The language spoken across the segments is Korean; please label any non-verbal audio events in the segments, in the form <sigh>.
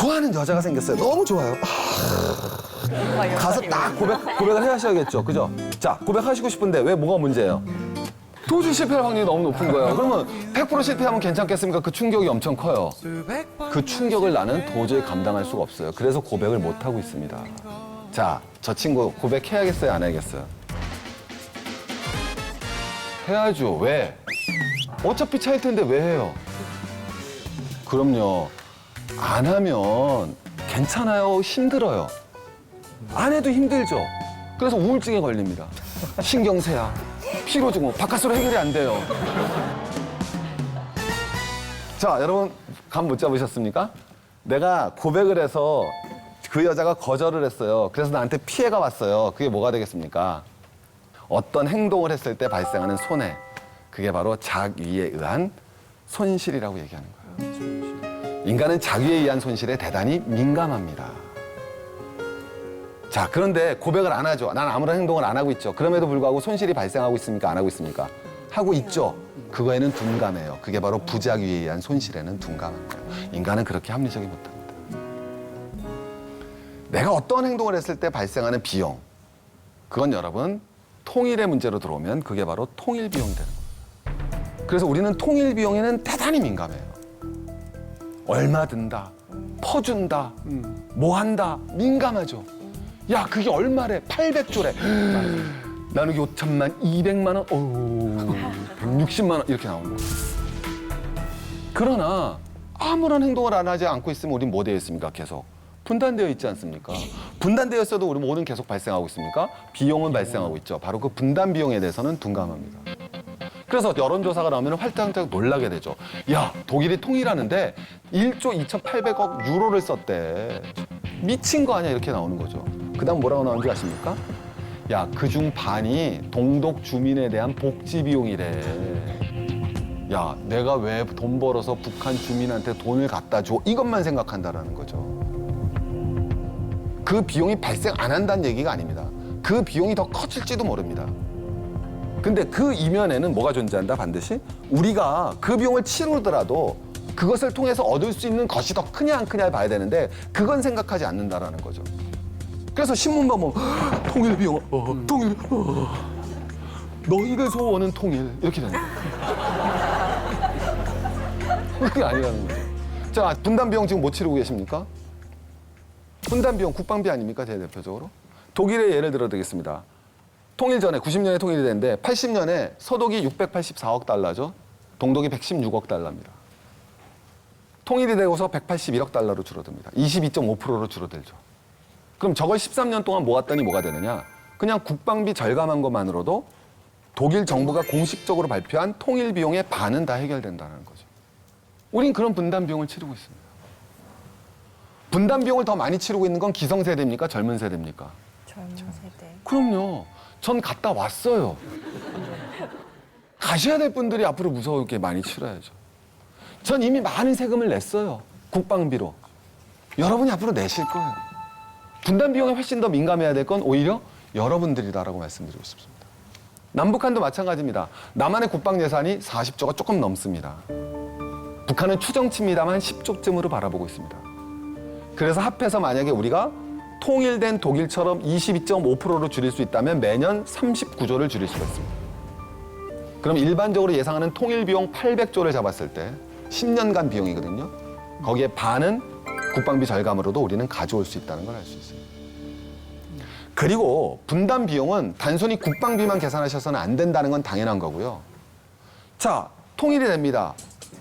좋아하는 여자가 생겼어요. 너무 좋아요. 아, 가서 딱 고백, 고백을 해 하셔야겠죠. 그죠? 자, 고백하시고 싶은데 왜 뭐가 문제예요? 도저히 실패할 확률이 너무 높은 거예요. 그러면 100% 실패하면 괜찮겠습니까? 그 충격이 엄청 커요. 그 충격을 나는 도저히 감당할 수가 없어요. 그래서 고백을 못 하고 있습니다. 자, 저 친구 고백해야겠어요, 안 해야겠어요? 해야죠. 왜? 어차피 차일 텐데 왜 해요? 그럼요. 안 하면 괜찮아요. 힘들어요. 안 해도 힘들죠. 그래서 우울증에 걸립니다. 신경쇠약, 피로 증후, 바깥으로 해결이 안 돼요. 자, 여러분 감 못 잡으셨습니까? 내가 고백을 해서 그 여자가 거절을 했어요. 그래서 나한테 피해가 왔어요. 그게 뭐가 되겠습니까? 어떤 행동을 했을 때 발생하는 손해. 그게 바로 자위에 의한 손실이라고 얘기하는 거예요. 인간은 자위에 의한 손실에 대단히 민감합니다. 자, 그런데 고백을 안 하죠. 난 아무런 행동을 안 하고 있죠. 그럼에도 불구하고 손실이 발생하고 있습니까? 안 하고 있습니까? 하고 있죠. 그거에는 둔감해요. 그게 바로 부작위에 의한 손실에는 거예요. 인간은 그렇게 합리적이 못합니다. 내가 어떤 행동을 했을 때 발생하는 비용. 그건 여러분, 통일의 문제로 들어오면 그게 바로 통일 비용이 되는 거예요. 그래서 우리는 통일 비용에는 대단히 민감해요. 얼마 든다, 퍼준다, 뭐 한다, 민감하죠. 야, 그게 얼마래? 800조래. <gasps> 나는 5천만, 200만 원, 어우, 160만 원 이렇게 나오는 거예요. 그러나 아무런 행동을 안 하지 않고 있으면 우린 뭐 되어 있습니까? 계속 분단되어 있지 않습니까? 분단되어 있어도 우리 뭐는 계속 발생하고 있습니까? 비용은 발생하고 있죠. 바로 그 분단 비용에 대해서는 둔감합니다. 그래서 여론조사가 나오면 활짝활짝 놀라게 되죠. 야, 독일이 통일하는데 1조 2,800억 유로를 썼대. 미친 거 아니야? 이렇게 나오는 거죠. 그 다음 뭐라고 나오는지 아십니까? 야, 그중 반이 동독 주민에 대한 복지 비용이래. 야, 내가 왜 돈 벌어서 북한 주민한테 돈을 갖다 줘? 이것만 생각한다라는 거죠. 그 비용이 발생 안 한다는 얘기가 아닙니다. 그 비용이 더 커질지도 모릅니다. 근데 그 이면에는 뭐가 존재한다 반드시 우리가 그 비용을 치르더라도 그것을 통해서 얻을 수 있는 것이 더 크냐 안 크냐를 봐야 되는데 그건 생각하지 않는다라는 거죠. 그래서 신문만 보면 통일 비용, 어, 통일, 어, 너희들 소원은 통일 이렇게 되는 거예요. <laughs> 그게 아니라는 거죠. 자 분담 비용 지금 못 치르고 계십니까? 분담 비용 국방비 아닙니까 제 대표적으로? 독일의 예를 들어 드리겠습니다. 통일 전에 90년에 통일이 됐는데 80년에 서독이 684억 달러죠. 동독이 116억 달러입니다. 통일이 되고서 181억 달러로 줄어듭니다. 22.5%로 줄어들죠. 그럼 저걸 13년 동안 모았더니 뭐가 되느냐? 그냥 국방비 절감한 것만으로도 독일 정부가 공식적으로 발표한 통일 비용의 반은 다 해결된다는 거죠. 우린 그런 분담 비용을 치르고 있습니다. 분담 비용을 더 많이 치르고 있는 건 기성세대입니까? 젊은 세대입니까? 젊은 세대. 그럼요. 전 갔다 왔어요. 가셔야 될 분들이 앞으로 무서울게 많이 치러야죠. 전 이미 많은 세금을 냈어요. 국방비로. 여러분이 앞으로 내실 거예요. 분담 비용에 훨씬 더 민감해야 될 건 오히려 여러분들이다라고 말씀드리고 싶습니다. 남북한도 마찬가지입니다. 남한의 국방 예산이 40조가 조금 넘습니다. 북한은 추정치입니다만 10조쯤으로 바라보고 있습니다. 그래서 합해서 만약에 우리가 통일된 독일처럼 22.5%로 줄일 수 있다면 매년 39조를 줄일 수가 있습니다. 그럼 일반적으로 예상하는 통일 비용 800조를 잡았을 때 10년간 비용이거든요. 거기에 반은 국방비 절감으로도 우리는 가져올 수 있다는 걸 알 수 있습니다. 그리고 분담 비용은 단순히 국방비만 계산하셔서는 안 된다는 건 당연한 거고요. 자, 통일이 됩니다.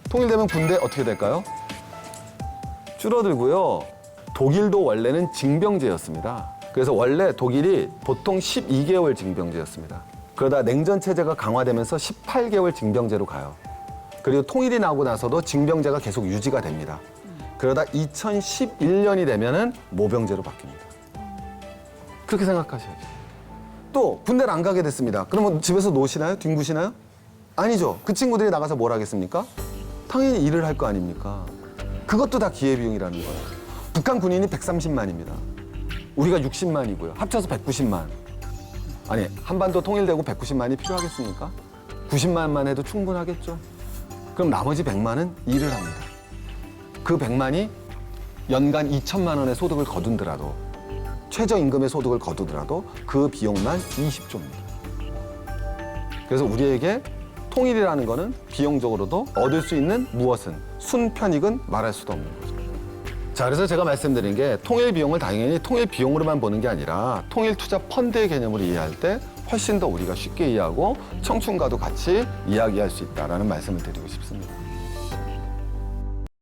통일되면 군대 어떻게 될까요? 줄어들고요. 독일도 원래는 징병제였습니다. 그래서 원래 독일이 보통 12개월 징병제였습니다. 그러다 냉전 체제가 강화되면서 18개월 징병제로 가요. 그리고 통일이 나고 나서도 징병제가 계속 유지가 됩니다. 그러다 2011년이 되면은 모병제로 바뀝니다. 그렇게 생각하셔야죠. 또 군대를 안 가게 됐습니다. 그러면 집에서 노시나요? 뒹구시나요? 아니죠. 그 친구들이 나가서 뭘 하겠습니까? 당연히 일을 할 거 아닙니까? 그것도 다 기회비용이라는 거예요. 북한 군인이 130만입니다. 우리가 60만이고요. 합쳐서 190만. 아니, 한반도 통일되고 190만이 필요하겠습니까? 90만만 해도 충분하겠죠? 그럼 나머지 100만은 일을 합니다. 그 100만이 연간 2천만 원의 소득을 거둔더라도 최저임금의 소득을 거두더라도 그 비용만 20조입니다. 그래서 우리에게 통일이라는 거는 비용적으로도 얻을 수 있는 무엇은 순편익은 말할 수도 없는 거죠. 자, 그래서 제가 말씀드린 게 통일 비용을 당연히 통일 비용으로만 보는 게 아니라 통일 투자 펀드의 개념으로 이해할 때 훨씬 더 우리가 쉽게 이해하고 청춘과도 같이 이야기할 수 있다라는 말씀을 드리고 싶습니다.